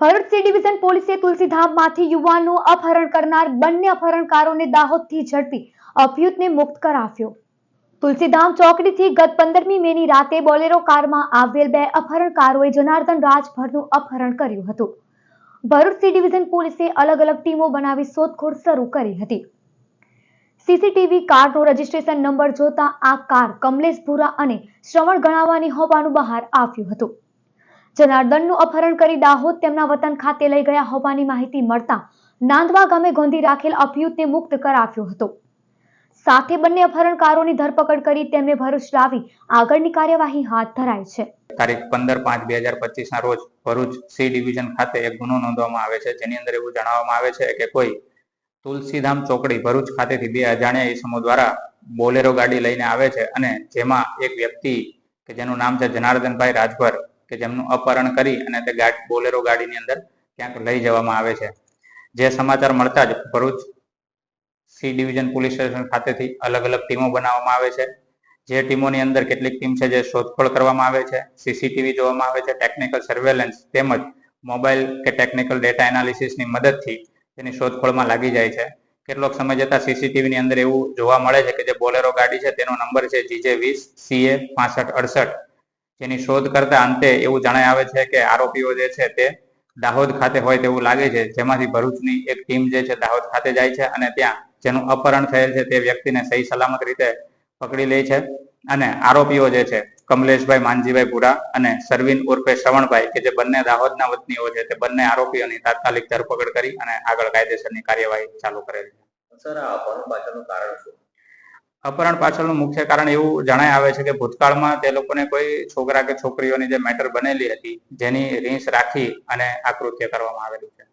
Bharuch C division પોલીસે તુલસીધામમાંથી યુવાનનું અપહરણ કરનાર બંને અપહરણકારોને દાહોદથી ઝડપી અભ્યુતને મુક્ત કરાવ્યો. તુલસીધામ ચોકડીથી ગત પંદરમી મેની રાતે બોલેરો કારમાં આવેલ બે અપહરણકારોએ જનાર્દન રાજભરનું અપહરણ કર્યું હતું. ભરૂચ સી ડિવિઝન પોલીસે અલગ અલગ ટીમો બનાવી શોધખોળ શરૂ કરી હતી. સીસીટીવી કારનો રજિસ્ટ્રેશન નંબર જોતા આ કાર કમલેશ ભૂરા અને શ્રવણ ગણાવાની હોવાનું બહાર આવ્યું હતું. જનાર્દનનું અપહરણ કરી દાહોદ તેમના વતન ખાતે લઈ ગયા હોવાની માહિતી મળતા નાંદવા ગામે ગોંધી રાખેલ અભિયુક્તને મુક્ત કરાવ્યો હતો. સાથે બંને અપહરણકારોની ધરપકડ કરી તેમને ભરૂચ લાવી આગળની કાર્યવાહી હાથ ધરાઈ છે. તારીખ પંદર પાંચ બે હજાર પચીસના રોજ ભરૂચ સી ડિવિઝન ખાતે એક ગુનો નોંધવામાં આવે છે, જેની અંદર એવું જણાવવામાં આવે છે કે કોઈ તુલસીધામ ચોકડી ભરૂચ ખાતેથી બે અજાણ્યા ઈસમો દ્વારા બોલેરો ગાડી લઈને આવે છે અને જેમાં એક વ્યક્તિ કે જેનું નામ છે જનાર્દનભાઈ રાજભર કે જેમનું અપહરણ કરી અને તે ગાડી, બોલેરો ગાડીની અંદર ક્યાંક લઈ જવામાં આવે છે. જે સમાચાર મળતા જ Bharuch C division police station ખાતેથી અલગ અલગ ટીમો બનાવવામાં આવે છે. જે ટીમોની અંદર કેટલીક ટીમ છે જે શોધખોળ કરવામાં આવે છે. સીસીટીવી જોવામાં આવે છે ટેકનિકલ સર્વેલન્સ તેમજ મોબાઈલ કે ટેકનિકલ ડેટા એનાલિસિસની મદદથી તેની શોધખોળમાં લાગી જાય છે. કેટલોક સમય જતાં સીસીટીવીની અંદર એવું જોવા મળે છે કે જે બોલેરો ગાડી છે તેનો નંબર છે જીજે વીસ, સીએ પાસઠ અડસઠ. જેની શોધ કરતા અંતે એવું જણાય આવે છે કે આરોપીઓ જે છે તે દાહોદ ખાતે હોય તેવું લાગે છે. જેમાંથી ભરૂચની એક ટીમ જે છે દાહોદ ખાતે જાય છે અને ત્યાં જેનું અપહરણ થયેલ છે તે વ્યક્તિને સહી સલામત રીતે પકડી લે છે. અને આરોપીઓ જે છે કમલેશભાઈ, માનજીભાઈ પુરા અને સરવીન ઉર્ફે શ્રવણભાઈ કે જે બંને દાહોદના વતનીઓ છે તે બંને આરોપીઓની તાત્કાલિક ધરપકડ કરી અને આગળ કાયદેસરની કાર્યવાહી ચાલુ કરેલ છે. સર, આ અપહરણ પાછળનું કારણ શું? અપહરણ પાછળનું મુખ્ય કારણ એવું જણાય આવે છે કે ભૂતકાળમાં તે લોકોને કોઈ છોકરા કે છોકરીઓની જે મેટર બનેલી હતી, જેની રીંસ રાખી અને આ કૃત્ય કરવામાં આવેલું છે.